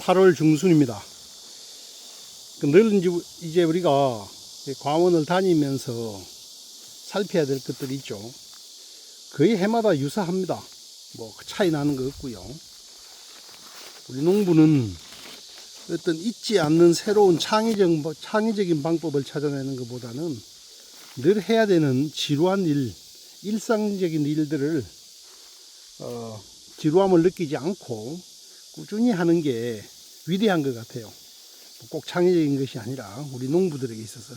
8월 중순입니다. 그늘 이제, 우리가 광원을 다니면서 살펴야 될 것들이 있죠. 거의 해마다 유사합니다. 뭐 차이 나는 거 없고요. 우리 농부는 어떤 잊지 않는 새로운 창의적, 창의적인 방법을 찾아내는 것보다는 늘 해야 되는 지루한 일, 일상적인 일들을 어, 지루함을 느끼지 않고 꾸준히 하는 게 위대한 것 같아요. 꼭 창의적인 것이 아니라 우리 농부들에게 있어서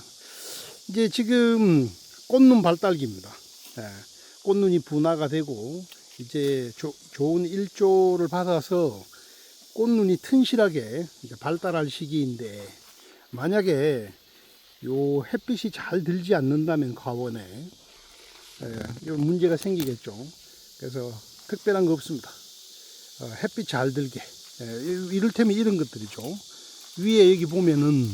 이제 지금 꽃눈 발달기입니다. 예, 꽃눈이 분화가 되고 이제 조- 좋은 일조를 받아서 꽃눈이 튼실하게 발달할 시기인데 만약에 요 햇빛이 잘 들지 않는다면 과원에 예, 요 문제가 생기겠죠. 그래서 특별한 거 없습니다. 어, 햇빛 잘 들게 예, 이- 이를테면 이런 것들이죠. 위에 여기 보면은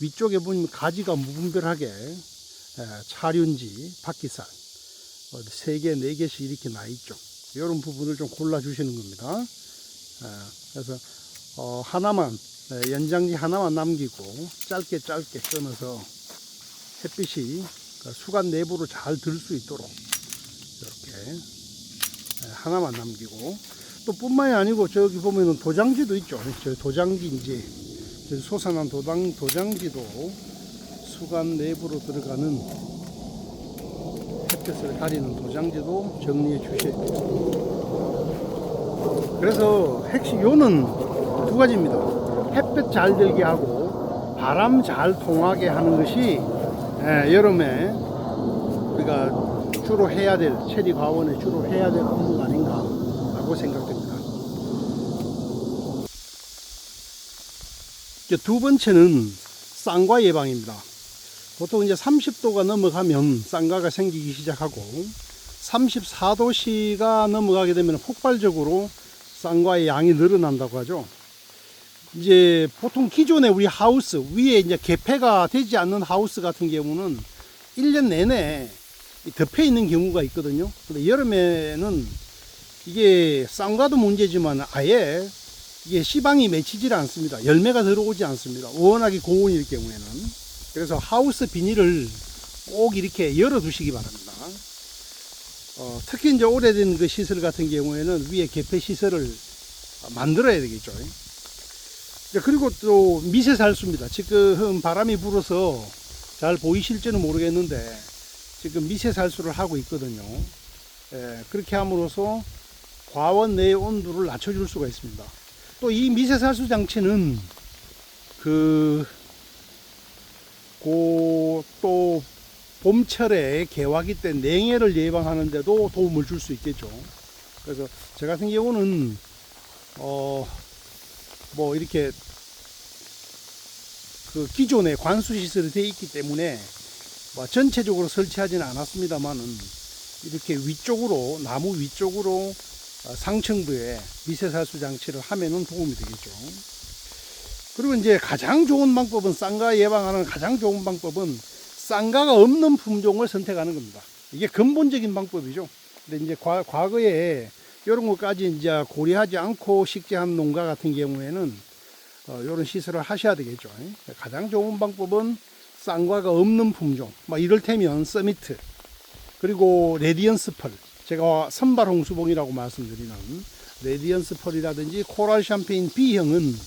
위쪽에 보면 가지가 무분별하게 예, 차륜지, 바퀴살 어, 세 개, 네 개씩 이렇게 나 있죠. 이런 부분을 좀 골라 주시는 겁니다. 예, 그래서 어, 하나만 예, 연장지 하나만 남기고 짧게 짧게 끊어서 햇빛이 그 수간 내부로 잘 들 수 있도록 이렇게 예, 하나만 남기고 또 뿐만이 아니고 저기 보면은 도장지도 있죠. 저 도장지인지 저 솟아난 도장 도장지도 수간 내부로 들어가는 햇볕을 가리는 도장지도 정리해 주셔야 돼요. 그래서 핵심 요는 두 가지입니다. 햇볕 잘 들게 하고 바람 잘 통하게 하는 것이 예, 여름에 우리가 주로 해야 될 체리 과원에 주로 해야 될 업무가 아닌가라고 생각됩니다. 이제 두 번째는 쌍과 예방입니다. 보통 이제 30도가 넘어가면 쌍과가 생기기 시작하고 34도씨가 넘어가게 되면 폭발적으로 쌍과의 양이 늘어난다고 하죠. 이제 보통 기존에 우리 하우스 위에 이제 개폐가 되지 않는 하우스 같은 경우는 1년 내내 덮여 있는 경우가 있거든요. 근데 여름에는 이게 쌍과도 문제지만 아예 이게 시방이 맺히질 않습니다. 열매가 들어오지 않습니다. 워낙에 고온일 경우에는. 그래서 하우스 비닐을 꼭 이렇게 열어두시기 바랍니다. 어, 특히 이제 오래된 그 시설 같은 경우에는 위에 개폐 시설을 만들어야 되겠죠. 그리고 또 미세 살수입니다. 지금 바람이 불어서 잘 보이실지는 모르겠는데 지금 미세 살수를 하고 있거든요. 예, 그렇게 함으로써 과원 내의 온도를 낮춰줄 수가 있습니다. 또 이 미세살수 장치는 그, 고, 또 봄철에 개화기 때 냉해를 예방하는데도 도움을 줄 수 있겠죠. 그래서 저 같은 경우는 어, 뭐 이렇게 그 기존에 관수 시설이 되어 있기 때문에 뭐 전체적으로 설치하지는 않았습니다만은 이렇게 위쪽으로 나무 위쪽으로 어, 상층부에 미세살수 장치를 하면은 도움이 되겠죠. 그리고 이제 가장 좋은 방법은 쌍가 예방하는 가장 좋은 방법은 쌍가가 없는 품종을 선택하는 겁니다. 이게 근본적인 방법이죠. 근데 이제 과, 과거에 이런 것까지 이제 고려하지 않고 식재한 농가 같은 경우에는 어, 이런 시설을 하셔야 되겠죠. 가장 좋은 방법은 쌍과가 없는 품종. 뭐 이를테면 서미트 그리고 레디언스 펄. 제가 선발 홍수봉이라고 말씀드리는 레디언스 펄이라든지 코랄 샴페인 B형은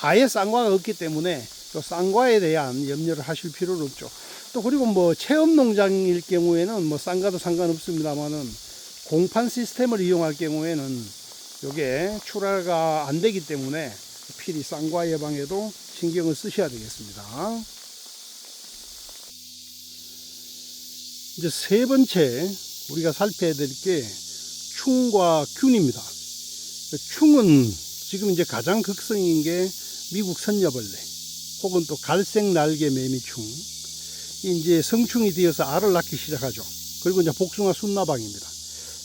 아예 쌍과가 없기 때문에 또 쌍과에 대한 염려를 하실 필요는 없죠. 또 그리고 뭐 체험 농장일 경우에는 뭐 쌍과도 상관없습니다만은 공판 시스템을 이용할 경우에는 이게 출하가 안 되기 때문에 필히 쌍과 예방에도 신경을 쓰셔야 되겠습니다. 이제 세 번째 우리가 살펴야 될 게 충과 균입니다. 충은 지금 이제 가장 극성인 게 미국 선녀벌레 혹은 또 갈색 날개 매미충 이 이제 성충이 되어서 알을 낳기 시작하죠. 그리고 이제 복숭아 순나방입니다.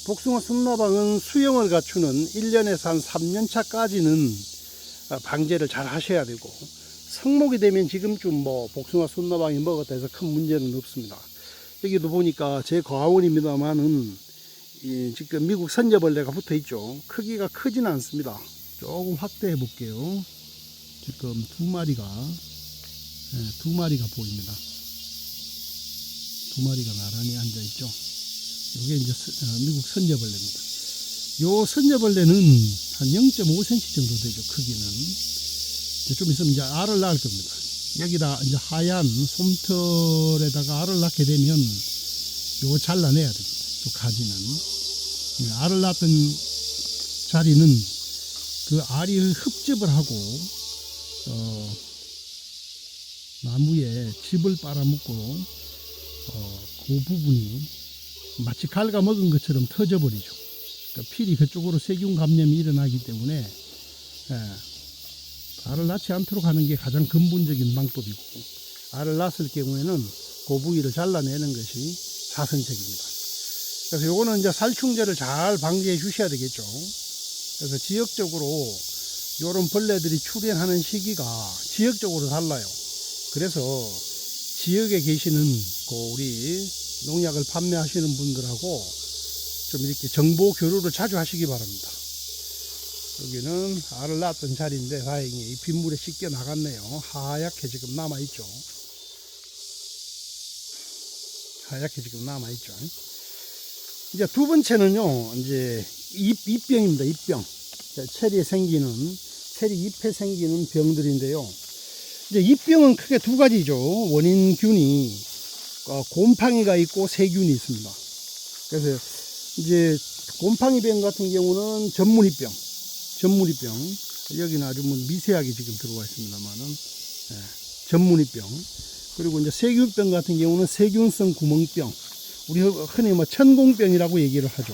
복숭아 순나방은 수영을 갖추는 1년에서 한 3년 차까지는 어, 방제를 잘 하셔야 되고 성목이 되면 지금쯤 뭐 복숭아 순나방이 먹었다 해서 큰 문제는 없습니다. 여기도 보니까 제 과원입니다만은 이 지금 미국 선녀벌레가 붙어 있죠. 크기가 크지는 않습니다. 조금 확대해 볼게요. 지금 두 마리가 예, 두 마리가 보입니다. 두 마리가 나란히 앉아 있죠. 이게 이제 스- 어, 미국 선녀벌레입니다. 요 선녀벌레는 한 0.5cm 정도 되죠. 크기는 이제 좀 있으면 이제 알을 낳을 겁니다. 여기다 이제 하얀 솜털에다가 알을 낳게 되면 요거 잘라내야 됩니다. 요 가지는 예, 알을 낳던 자리는 그 알이 흡집을 하고 어, 나무에 즙을 빨아먹고 어, 그 부분이 마치 갉아먹은 것처럼 터져버리죠. 그러니까 필이 그쪽으로 세균 감염이 일어나기 때문에 예, 알을 낳지 않도록 하는 게 가장 근본적인 방법이고 알을 낳았을 경우에는 그 부위를 잘라내는 것이 사선책입니다. 그래서 요거는 이제 살충제를 잘 방지해 주셔야 되겠죠. 그래서 지역적으로 요런 벌레들이 출현하는 시기가 지역적으로 달라요. 그래서 지역에 계시는 그 우리 농약을 판매하시는 분들하고 좀 이렇게 정보 교류를 자주 하시기 바랍니다. 여기는 알을 낳았던 자리인데 다행히 이 빗물에 씻겨 나갔네요. 하얗게 지금 남아있죠. 하얗게 지금 남아있죠. 이제 두 번째는요, 이제 잎, 잎병입니다. 잎병. 자, 체리에 생기는, 체리 잎에 생기는 병들인데요. 이제 잎병은 크게 두 가지죠. 원인균이, 어, 곰팡이가 있고 세균이 있습니다. 그래서 이제 곰팡이병 같은 경우는 전문이병, 전문이병. 여기는 아주 뭐 미세하게 지금 들어와 있습니다만은, 예, 전문이병. 그리고 이제 세균병 같은 경우는 세균성 구멍병. 우리 흔히 뭐 천공병이라고 얘기를 하죠.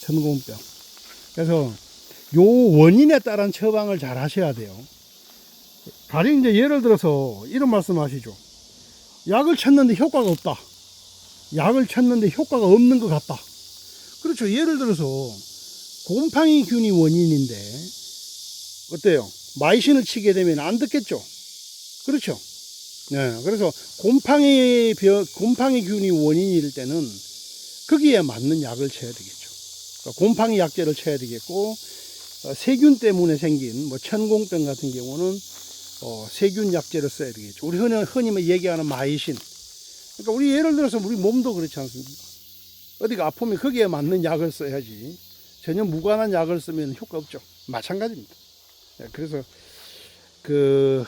천공병. 그래서 요 원인에 따른 처방을 잘 하셔야 돼요. 가령 이제 예를 들어서 이런 말씀 하시죠. 약을 쳤는데 효과가 없다. 약을 쳤는데 효과가 없는 것 같다. 그렇죠. 예를 들어서 곰팡이 균이 원인인데 어때요? 마이신을 치게 되면 안 듣겠죠. 그렇죠. 네, 그래서 곰팡이 벼, 곰팡이 균이 원인일 때는 거기에 맞는 약을 쳐야 되겠죠. 그러니까 곰팡이 약제를 쳐야 되겠고 어, 세균 때문에 생긴 뭐 천공병 같은 경우는 어, 세균 약제를 써야 되겠죠. 우리 흔히, 흔히 뭐 얘기하는 마이신. 그러니까 우리 예를 들어서 우리 몸도 그렇지 않습니까? 어디가 아프면 거기에 맞는 약을 써야지. 전혀 무관한 약을 쓰면 효과 없죠. 마찬가지입니다. 네, 그래서 그,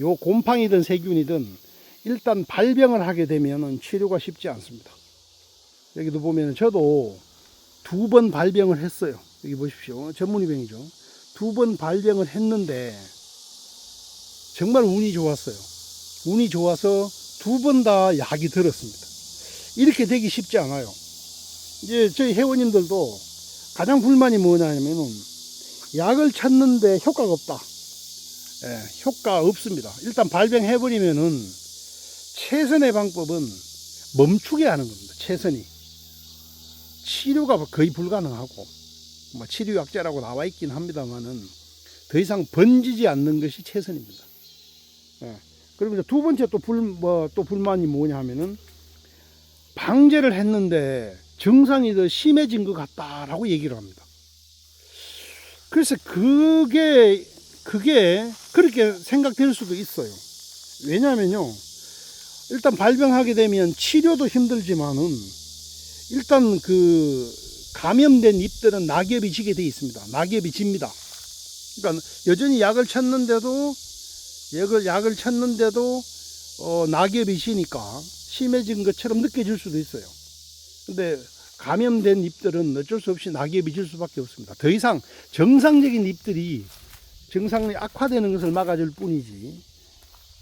요 곰팡이든 세균이든 일단 발병을 하게 되면은 치료가 쉽지 않습니다. 여기도 보면 저도 두 번 발병을 했어요. 여기 보십시오. 전문의병이죠. 두 번 발병을 했는데 정말 운이 좋았어요. 운이 좋아서 두 번 다 약이 들었습니다. 이렇게 되기 쉽지 않아요. 이제 저희 회원님들도 가장 불만이 뭐냐면은 약을 찾는데 효과가 없다. 예, 효과 없습니다. 일단 발병해 버리면은 최선의 방법은 멈추게 하는 겁니다. 최선이. 치료가 거의 불가능하고, 뭐 치료약제라고 나와 있긴 합니다만은 더 이상 번지지 않는 것이 최선입니다. 예. 그리고 두 번째 또 불, 뭐, 또 불만이 뭐냐 하면은 방제를 했는데 증상이 더 심해진 것 같다라고 얘기를 합니다. 그래서 그게 그게 그렇게 생각될 수도 있어요. 왜냐면요. 일단 발병하게 되면 치료도 힘들지만은 일단 그 감염된 잎들은 낙엽이 지게 돼 있습니다. 낙엽이 집니다. 그러니까 여전히 약을 쳤는데도 약을 약을 쳤는데도 어, 낙엽이 지니까 심해진 것처럼 느껴질 수도 있어요. 근데 감염된 잎들은 어쩔 수 없이 낙엽이 질 수밖에 없습니다. 더 이상 정상적인 잎들이 증상이 악화되는 것을 막아줄 뿐이지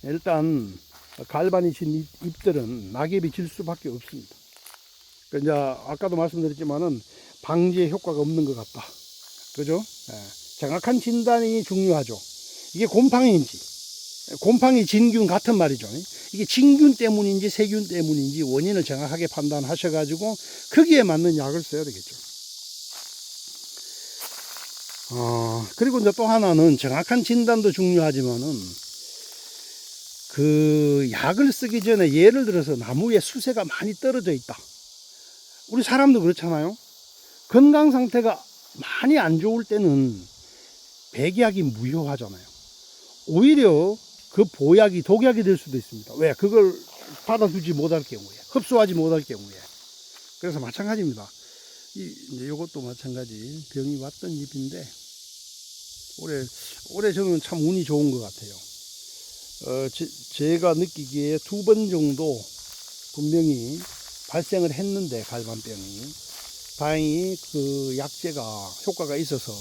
일단 갈바니신 잎- 잎들은 낙엽이 질 수밖에 없습니다. 그 이제 아까도 말씀드렸지만은 방지에 효과가 없는 것 같다. 그죠? 예. 정확한 진단이 중요하죠. 이게 곰팡이인지 곰팡이 진균 같은 말이죠. 이게 진균 때문인지 세균 때문인지 원인을 정확하게 판단하셔가지고 거기에 맞는 약을 써야 되겠죠. 어, 그리고 이제 또 하나는 정확한 진단도 중요하지만은 그 약을 쓰기 전에 예를 들어서 나무에 수세가 많이 떨어져 있다. 우리 사람도 그렇잖아요. 건강 상태가 많이 안 좋을 때는 백약이 무효하잖아요. 오히려 그 보약이 독약이 될 수도 있습니다. 왜? 그걸 받아두지 못할 경우에, 흡수하지 못할 경우에. 그래서 마찬가지입니다. 이, 이제 요것도 마찬가지. 병이 왔던 잎인데, 올해, 올해 저는 참 운이 좋은 것 같아요. 어, 제, 가 느끼기에 두 번 정도 분명히 발생을 했는데, 갈반병이. 다행히 그 약제가 효과가 있어서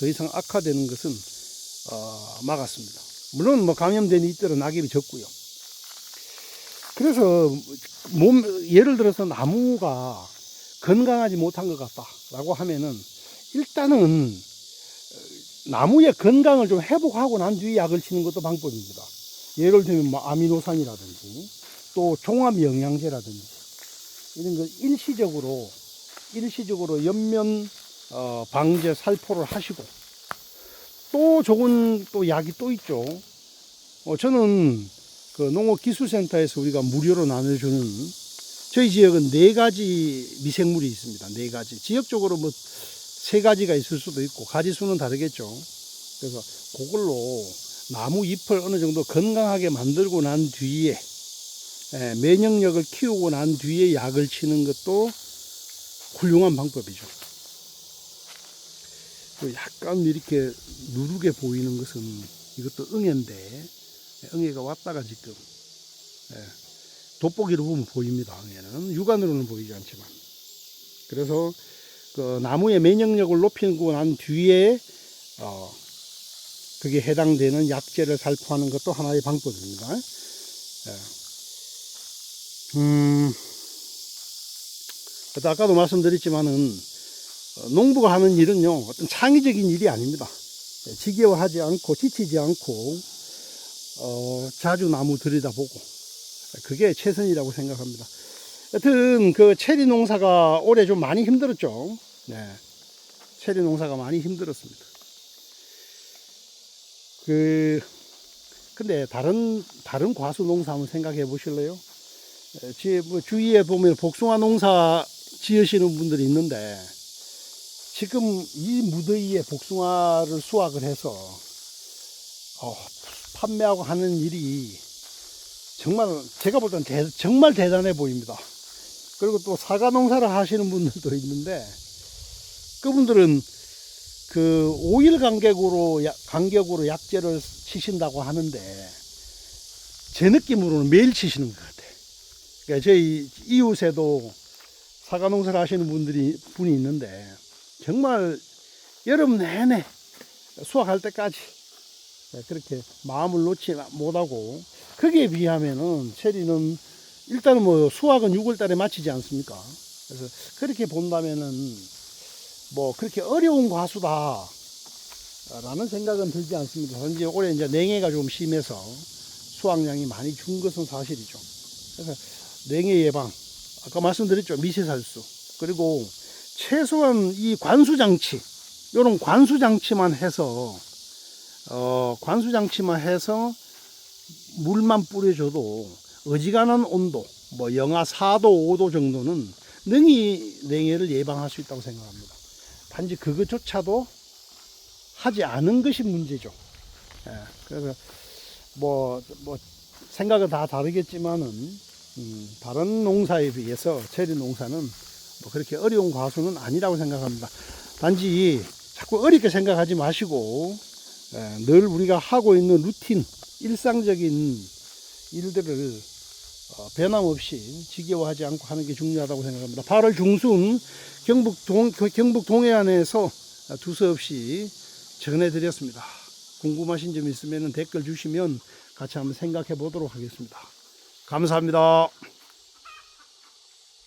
더 이상 악화되는 것은 어, 막았습니다. 물론 뭐 감염된 잎들은 낙엽이 적고요. 그래서 몸 예를 들어서 나무가 건강하지 못한 것 같다라고 하면은 일단은 어, 나무의 건강을 좀 회복하고 난 뒤에 약을 치는 것도 방법입니다. 예를 들면 뭐 아미노산이라든지 또 종합 영양제라든지 이런 거 일시적으로 일시적으로 연면 어, 방제 살포를 하시고 또 좋은 또 약이 또 있죠. 어, 저는 그 농업기술센터에서 우리가 무료로 나눠주는 저희 지역은 네 가지 미생물이 있습니다. 네 가지. 지역적으로 뭐 세 가지가 있을 수도 있고 가지 수는 다르겠죠. 그래서 그걸로 나무 잎을 어느 정도 건강하게 만들고 난 뒤에 예, 면역력을 키우고 난 뒤에 약을 치는 것도 훌륭한 방법이죠. 그 약간 이렇게 누르게 보이는 것은 이것도 응애인데 응애가 왔다가 지금 예, 돋보기로 보면 보입니다. 응애는 육안으로는 보이지 않지만 그래서 그 나무의 면역력을 높이고 난 뒤에 어 그게 해당되는 약재를 살포하는 것도 하나의 방법입니다. 예. 음. 아까도 말씀드렸지만은 어, 농부가 하는 일은요 어떤 창의적인 일이 아닙니다. 예, 지겨워하지 않고 지치지 않고 어, 자주 나무 들여다보고 그게 최선이라고 생각합니다. 여튼 그 체리 농사가 올해 좀 많이 힘들었죠. 네, 체리 농사가 많이 힘들었습니다. 그 근데 다른 다른 과수 농사 한번 생각해 보실래요? 뭐 주위에 보면 복숭아 농사 지으시는 분들이 있는데 지금 이 무더위에 복숭아를 수확을 해서 어, 판매하고 하는 일이 정말 제가 볼 때는 정말 대단해 보입니다. 그리고 또 사과 농사를 하시는 분들도 있는데 그분들은 그 5일 간격으로 약- 간격으로 약재를 치신다고 하는데 제 느낌으로는 매일 치시는 것 같아요. 그러니까 저희 이웃에도 사과 농사를 하시는 분들이 분이 있는데 정말 여름 내내 수확할 때까지 그렇게 마음을 놓지 못하고 거기에 비하면은 체리는 일단은 뭐 수확은 6월 달에 마치지 않습니까? 그래서 그렇게 본다면은 뭐 그렇게 어려운 과수다 라는 생각은 들지 않습니다. 현재 올해 이제 냉해가 좀 심해서 수확량이 많이 준 것은 사실이죠. 그래서 냉해 예방, 아까 말씀드렸죠. 미세살수. 그리고 최소한 이 관수장치, 요런 관수장치만 해서, 어, 관수장치만 해서 물만 뿌려줘도 어지간한 온도, 뭐 영하 4도, 5도 정도는 능히 냉해를 예방할 수 있다고 생각합니다. 단지 그것조차도 하지 않은 것이 문제죠. 예, 그래서 뭐, 뭐, 생각은 다 다르겠지만은, 음, 다른 농사에 비해서 체리 농사는 뭐 그렇게 어려운 과수는 아니라고 생각합니다. 단지 자꾸 어렵게 생각하지 마시고, 예, 늘 우리가 하고 있는 루틴, 일상적인 일들을 어, 변함없이 지겨워하지 않고 하는 게 중요하다고 생각합니다. 8월 중순 경북 동, 경북 동해안에서 두서없이 전해드렸습니다. 궁금하신 점 있으면 댓글 주시면 같이 한번 생각해 보도록 하겠습니다. 감사합니다.